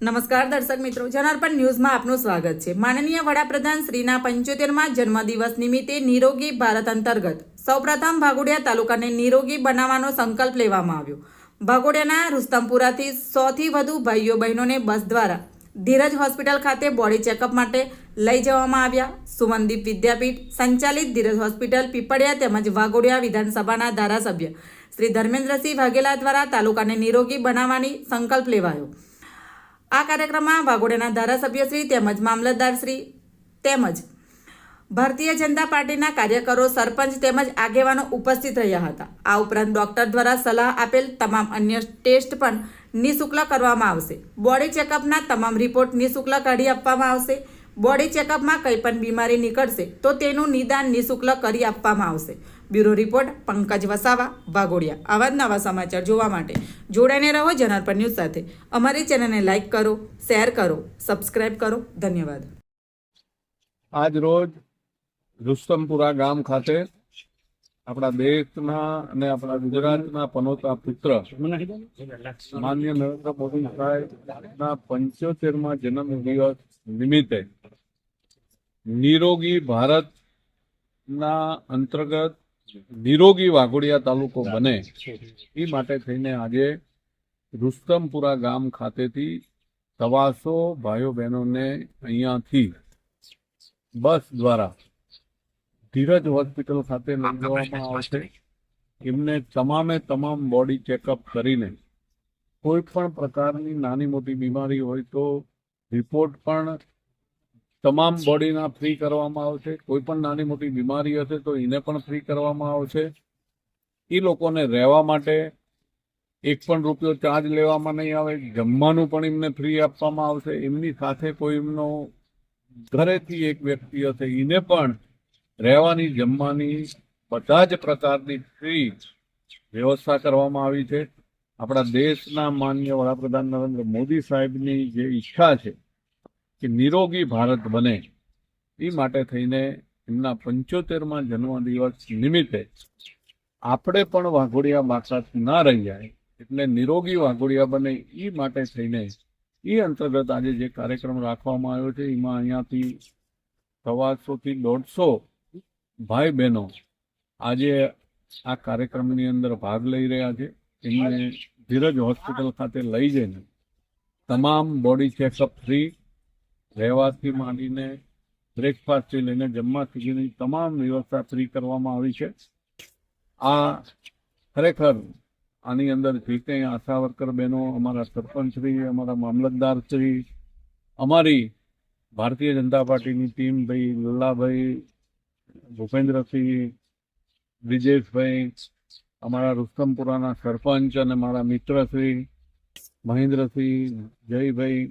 નમસ્કાર દર્શક મિત્રો, જનાર્પણ ન્યૂઝમાં આપનું સ્વાગત છે. માનનીય વડાપ્રધાન શ્રીના પંચોતેરમાં જન્મદિવસ નિમિત્તે નિરોગી ભારત અંતર્ગત સૌપ્રથમ ભાગોડિયા તાલુકાને નિરોગી બનાવવાનો સંકલ્પ લેવામાં આવ્યો. ભાગોડિયાના રુસ્તમપુરાથી સોથી વધુ ભાઈઓ બહેનોને બસ દ્વારા ધીરજ હોસ્પિટલ ખાતે બોડી ચેકઅપ માટે લઈ જવામાં આવ્યા. સુમનદીપ વિદ્યાપીઠ, સંચાલિત ધીરજ હોસ્પિટલ, પીપળિયા તેમજ વાઘોડિયા વિધાનસભાના ધારાસભ્ય શ્રી ધર્મેન્દ્રસિંહ વાઘેલા દ્વારા તાલુકાને નિરોગી બનાવવાની સંકલ્પ લેવાયો. આ કાર્યક્રમમાં વાઘોડિયાના ધારાસભ્યશ્રી તેમજ મામલતદારશ્રી તેમજ ભારતીય જનતા પાર્ટીના કાર્યકરો, સરપંચ તેમજ આગેવાનો ઉપસ્થિત રહ્યા હતા. આ ઉપરાંત ડોક્ટર દ્વારા સલાહ આપેલ તમામ અન્ય ટેસ્ટ પણ નિઃશુલ્ક કરવામાં આવશે. બોડી ચેકઅપના તમામ રિપોર્ટ નિઃશુલ્ક કાઢી આપવામાં આવશે. બોડી ચેકઅપમાં કંઈ પણ બીમારી નીકળશે, તો તેનું નિદાન નિઃશુલ્ક કરી આપવામાં આવશે. Bureau report, Pankaj Vasava, Vaghodiya. આવા જ નવા સમાચાર જોવા માટે જોડાઈને રહો જનાર્પણ ન્યૂઝ સાથે. અમારી ચેનલને લાઇક કરો, શેર કરો, સબસ્ક્રાઇબ કરો. ધન્યવાદ. આજ રોજ રુસ્તમપુરા ગામ ખાતે આપણા દેશના અને આપણા ગુજરાતના પનોતા પુત્ર માન્ય નરેન્દ્ર મોદી સાહેબના પંચોતેરમાં જન્મ દિવસ નિમિત્તે નિરોગી ભારતના અંતર્ગત નિરોગી વાઘોડિયા તાલુકો બને એ માટે થઈને આજે રુસ્તમપુરા ગામ ખાતેથી સવાસો ભાઈઓ બહેનોને અહીંયાથી બસ દ્વારા ધીરજ હોસ્પિટલ ખાતે લઈ જવામાં આવશે એમને તમામે તમામ બોડી ચેકઅપ કરીને કોઈ પણ પ્રકારની નાની મોટી બીમારી હોય તો રિપોર્ટ પણ તમામ બોડીના ફ્રી કરવામાં આવશે. કોઈ પણ નાની મોટી બીમારી હશે તો એને પણ ફ્રી કરવામાં આવશે. એ લોકોને રહેવા માટે એક પણ રૂપિયો ચાર્જ લેવામાં નહીં આવે. જમવાનું પણ એમને ફ્રી આપવામાં આવશે. એમની સાથે કોઈ એમનો ઘરેથી એક વ્યક્તિ હશે, એને પણ રહેવાની, જમવાની બધા જ પ્રકારની ફ્રી વ્યવસ્થા કરવામાં આવી છે. આપણા દેશના માન્ય વડાપ્રધાન નરેન્દ્ર મોદી સાહેબની જે ઈચ્છા છે કે નિરોગી ભારત બને. એ માટે થઈને એમના પંચોતેરમાં જન્મદિવસ નિમિત્તે આપણે પણ વાઘોડિયા બાકાત ના રહી જાય એટલે નિરોગી વાઘોડિયા બને એ માટે થઈને એ અંતર્ગત આજે જે કાર્યક્રમ રાખવામાં આવ્યો છે, એમાં અહીંયાથી સવારસોથી દોઢસો ભાઈ બહેનો આજે આ કાર્યક્રમની અંદર ભાગ લઈ રહ્યા છે. એમને ધીરજ હોસ્પિટલ ખાતે લઈ જઈને તમામ બોડી ચેકઅપ ફ્રી રહેવાથી માંડીને બ્રેકફાસ્ટથી લઈને જમવા સુધીની તમામ વ્યવસ્થા ફ્રી કરવામાં આવી છે. આ ખરેખર આની અંદર જે કંઈ આશા વર્કર બહેનો, અમારા સરપંચશ્રી, અમારા મામલતદારશ્રી, અમારી ભારતીય જનતા પાર્ટીની ટીમ ભાઈ લલ્લાભાઈ, ભૂપેન્દ્રસિંહ, બ્રિજેશભાઈ, અમારા રુસ્તમપુરાના સરપંચ અને મારા મિત્રશ્રી, મહેન્દ્રસિંહ, જયભાઈ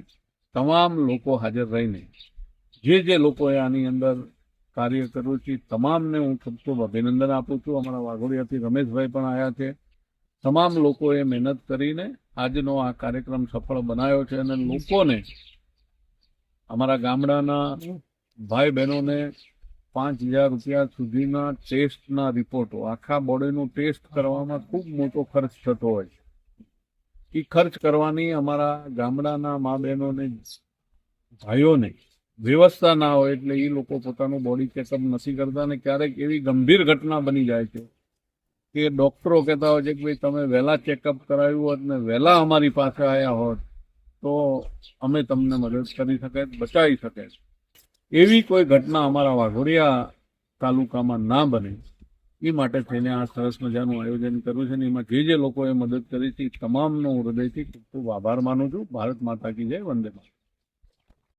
તમામ લોકો હાજર રહીને, જે જે લોકોએ આની અંદર કાર્ય કર્યું છે તમામને હું ખૂબ ખૂબ અભિનંદન આપું છું. અમારા વાઘોડિયાથી રમેશભાઈ પણ આવ્યા છે. તમામ લોકોએ મહેનત કરીને આજનો આ કાર્યક્રમ સફળ બનાવ્યો છે અને લોકોને, અમારા ગામડાના ભાઈ બહેનોને પાંચ હજાર રૂપિયા સુધીના ટેસ્ટના રિપોર્ટો, આખા બોડીનું ટેસ્ટ કરવામાં ખૂબ મોટો ખર્ચ થતો હોય એ ખર્ચ કરવાની અમારા ગામડાના મા બહેનોને ભાઈઓને વ્યવસ્થા ના હોય એટલે એ લોકો પોતાનું બોડી ચેકઅપ નથી કરતા અને ક્યારેક એવી ગંભીર ઘટના બની જાય છે કે ડૉક્ટરો કહેતા હોય છે કે ભાઈ તમે વહેલા ચેકઅપ કરાવ્યું હોત ને વહેલા અમારી પાસે આવ્યા હોત તો અમે તમને મદદ કરી શકે, બચાવી શકે. એવી કોઈ ઘટના અમારા વાઘોડિયા તાલુકામાં ના બને. એ માટે થઈને આ સરસ મજાનું આયોજન કર્યું છે ને એમાં જે જે લોકોએ મદદ કરી છે તમામનો હું હૃદયથી ખૂબ ખૂબ આભાર માનું છું ભારત માતા કી જય, વંદે માતરમ.